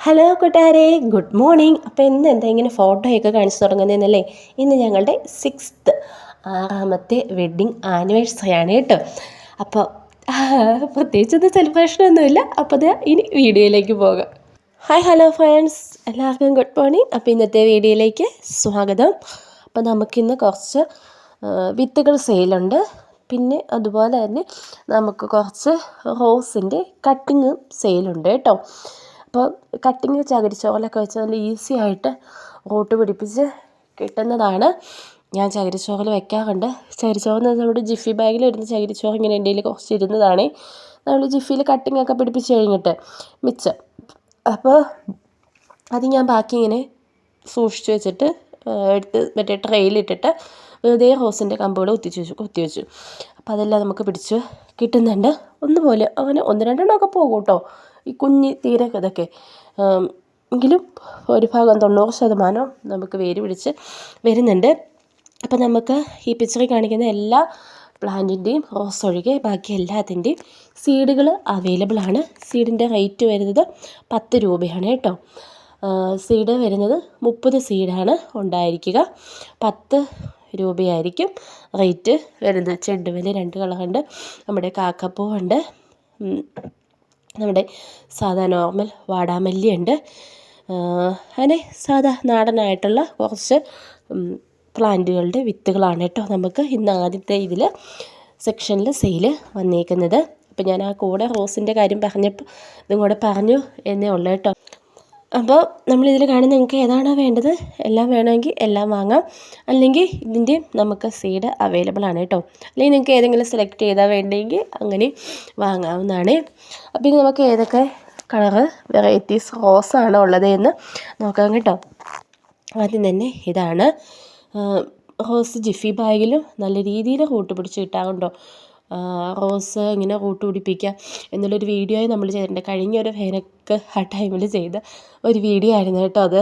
Hello കൂട്ടുകാരെ. Good morning അപ്പോൾ ഇന്ന് എന്താ ഇങ്ങനെ ഫോട്ടോയൊക്കെ കാണിച്ചു തുടങ്ങുന്നതെന്നല്ലേ? ഇന്ന് ഞങ്ങളുടെ സിക്സ്ത്ത് ആറാമത്തെ വെഡ്ഡിങ് ആനിവേഴ്സറി ആണ് കേട്ടോ. അപ്പോൾ പ്രത്യേകിച്ചൊന്നും സെലിബ്രേഷനൊന്നുമില്ല അപ്പോൾ ഇനി വീഡിയോയിലേക്ക് പോകാം. ഹായ് ഹലോ ഫ്രണ്ട്സ് എല്ലാവർക്കും ഗുഡ് മോർണിംഗ് അപ്പോൾ ഇന്നത്തെ വീഡിയോയിലേക്ക് സ്വാഗതം. അപ്പോൾ നമുക്കിന്ന് കുറച്ച് വിത്തുകൾ സെയിലുണ്ട് പിന്നെ അതുപോലെ തന്നെ നമുക്ക് കുറച്ച് റോസിന്റെ കട്ടിങ്ങും സെയിലുണ്ട് കേട്ടോ. അപ്പോൾ കട്ടിങ് ചകിരിച്ചോലൊക്കെ വെച്ച് നല്ല ഈസി ആയിട്ട് ഓട്ട് പിടിപ്പിച്ച് കിട്ടുന്നതാണ്. ഞാൻ ചകിരിച്ചോറിൽ വെക്കാറുണ്ട്. ചകിരിച്ചോറ് എന്ന് നമ്മുടെ ജിഫി ബാഗിൽ വരുന്ന ചകിരിച്ചോറ് ഇങ്ങനെ എന്റെ കുറച്ച് ഇരുന്നതാണ്. നമ്മൾ ജിഫിയിൽ കട്ടിങ് ഒക്കെ പിടിപ്പിച്ച് കഴിഞ്ഞിട്ട് മിച്ചം. അപ്പോൾ അത് ഞാൻ ബാക്കി ഇങ്ങനെ സൂക്ഷിച്ച് വെച്ചിട്ട് എടുത്ത് മറ്റേ ട്രെയിലിട്ടിട്ട് വെറുതെ റോസിന്റെ കമ്പുകൾ കുത്തിച്ച് വെച്ചു കുത്തി വെച്ചു. അപ്പോൾ അതെല്ലാം നമുക്ക് പിടിച്ച് കിട്ടുന്നുണ്ട്. ഒന്നുപോലെ അങ്ങനെ ഒന്ന് രണ്ടെണ്ണമൊക്കെ പോകും കേട്ടോ. ഈ കുഞ്ഞ് തീരെ ഇതൊക്കെ. എങ്കിലും ഒരു ഭാഗം തൊണ്ണൂറ് ശതമാനം നമുക്ക് വേര് പിടിച്ച് വരുന്നുണ്ട്. അപ്പം നമുക്ക് ഈ പിക്ചറിൽ കാണിക്കുന്ന എല്ലാ പ്ലാന്റിന്റെയും റോസ് ഒഴികെ ബാക്കി എല്ലാത്തിന്റെയും സീഡുകൾ അവൈലബിൾ ആണ്. സീഡിന്റെ റേറ്റ് വരുന്നത് പത്ത് രൂപയാണ് കേട്ടോ. സീഡ് വരുന്നത് മുപ്പത് സീഡാണ് ഉണ്ടായിരിക്കുക. പത്ത് രൂപയായിരിക്കും റേറ്റ് വരുന്നത്. ചെണ്ടുമല്ലി രണ്ട് കളറുണ്ട് നമ്മുടെ കാക്കപ്പൂവുണ്ട്. നമ്മുടെ സാധാ നോർമൽ വാടാമല്ലിയുണ്ട് അങ്ങനെ സാധാ നാടനായിട്ടുള്ള കുറച്ച് പ്ലാന്റുകളുടെ വിത്തുകളാണ് കേട്ടോ നമുക്ക് ഇന്ന് ആദ്യത്തെ ഇതിൽ സെക്ഷനിൽ സെയിൽ വന്നേക്കുന്നത്. അപ്പോൾ ഞാൻ ആ കൂടെ റോസിന്റെ കാര്യം പറഞ്ഞപ്പോൾ ഇതും കൂടെ പറഞ്ഞു എന്നേ ഉള്ളൂ കേട്ടോ. അപ്പോൾ നമ്മളിതിൽ കാണുന്ന നിങ്ങൾക്ക് ഏതാണോ വേണ്ടത് എല്ലാം വേണമെങ്കിൽ എല്ലാം വാങ്ങാം. അല്ലെങ്കിൽ ഇതിന്റെ നമുക്ക് സീഡ് അവൈലബിൾ ആണ് കേട്ടോ. അല്ലെങ്കിൽ നിങ്ങൾക്ക് ഏതെങ്കിലും സെലക്ട് ചെയ്താൽ വേണ്ടെങ്കിൽ അങ്ങനെ വാങ്ങാവുന്നതാണ്. അപ്പോൾ ഇനി നമുക്ക് ഏതൊക്കെ കളറ് വെറൈറ്റീസ് റോസാണോ ഉള്ളത് എന്ന് നോക്കാം കേട്ടോ. ആദ്യം തന്നെ ഇതാണ്. റോസ് ജിഫി ബാഗിലും നല്ല രീതിയിൽ കൂട്ടുപിടിച്ച് കിട്ടാറുണ്ടോ? റോസ് ഇങ്ങനെ റൂട്ട് പിടിപ്പിക്കുക എന്നുള്ളൊരു വീഡിയോ നമ്മൾ ചെയ്തിട്ടുണ്ട്. കഴിഞ്ഞ ഒരു ഫേനക്ക് ആ ടൈമിൽ ചെയ്ത ഒരു വീഡിയോ ആയിരുന്നു കേട്ടോ അത്.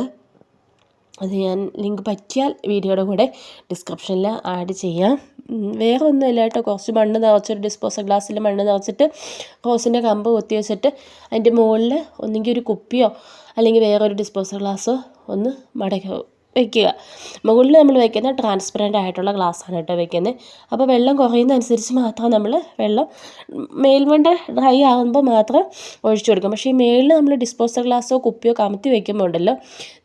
അത് ഞാൻ ലിങ്ക് പറ്റിയാൽ വീഡിയോയുടെ കൂടെ ഡിസ്ക്രിപ്ഷനിൽ ആഡ് ചെയ്യാം. വേറെ ഒന്നുമില്ല കേട്ടോ. കുറച്ച് മണ്ണ് നിറച്ചൊരു ഡിസ്പോസൽ ഗ്ലാസ്സിൽ മണ്ണ് നിറച്ചിട്ട് റോസിന്റെ കമ്പ് കൊത്തി വെച്ചിട്ട് അതിന്റെ മുകളിൽ ഒന്നെങ്കിൽ ഒരു കുപ്പിയോ അല്ലെങ്കിൽ വേറൊരു ഡിസ്പോസൽ ഗ്ലാസ്സോ ഒന്ന് മടക്കി വെക്കുക. മുകളിൽ നമ്മൾ വെക്കുന്ന ട്രാൻസ്പെറന്റ് ആയിട്ടുള്ള ഗ്ലാസ്സാണ് കേട്ടോ വെക്കുന്നത്. അപ്പോൾ വെള്ളം കുറയുന്നതനുസരിച്ച് മാത്രം നമ്മൾ വെള്ളം മേൽമണ്ട ഡ്രൈ ആകുമ്പോൾ മാത്രം ഒഴിച്ചു കൊടുക്കും. പക്ഷേ ഈ മേളിൽ നമ്മൾ ഡിസ്പോസൽ ഗ്ലാസ്സോ കുപ്പിയോ കമത്തി വെക്കുമ്പോൾ ഉണ്ടല്ലോ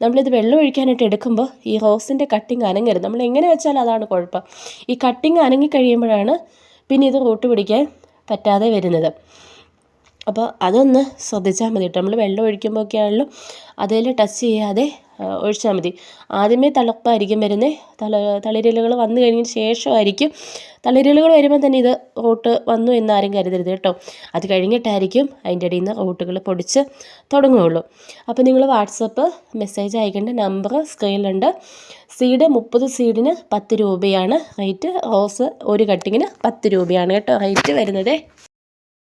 നമ്മളിത് വെള്ളം ഒഴിക്കാനായിട്ട് എടുക്കുമ്പോൾ ഈ റോസിന്റെ കട്ടിങ് അനങ്ങരുത്. നമ്മൾ എങ്ങനെ വെച്ചാലും അതാണ് കുഴപ്പം. ഈ കട്ടിങ് അനങ്ങി കഴിയുമ്പോഴാണ് പിന്നെ ഇത് റൂട്ട് പിടിക്കാൻ പറ്റാതെ വരുന്നത്. അപ്പോൾ അതൊന്ന് ശ്രദ്ധിച്ചാൽ മതി കേട്ടോ. നമ്മൾ വെള്ളം ഒഴിക്കുമ്പോൾ ഒക്കെ ആണെങ്കിലും അതിൽ ടച്ച് ചെയ്യാതെ ഒഴിച്ചാൽ മതി. ആദ്യമേ തളപ്പായിരിക്കും വരുന്നത് തള തളിരലുകൾ വന്നു കഴിഞ്ഞ ശേഷമായിരിക്കും. തളിരലുകൾ വരുമ്പോൾ തന്നെ ഇത് ഓട്ട് വന്നു എന്നാരും കരുതരുത് കേട്ടോ. അത് കഴിഞ്ഞിട്ടായിരിക്കും അതിന്റെ ഇടയിൽ നിന്ന് ഓട്ടുകൾ പൊടിച്ച് തുടങ്ങുകയുള്ളൂ. അപ്പോൾ നിങ്ങൾ വാട്സപ്പ് മെസ്സേജ് അയക്കേണ്ട നമ്പർ സ്ക്രീനിലുണ്ട്. സീഡ് മുപ്പത് സീഡിന് പത്ത് രൂപയാണ്. റേറ്റ് റോസ് ഒരു കട്ടിങ്ങിന് പത്ത് രൂപയാണ് കേട്ടോ. റേറ്റ് വരുന്നത്.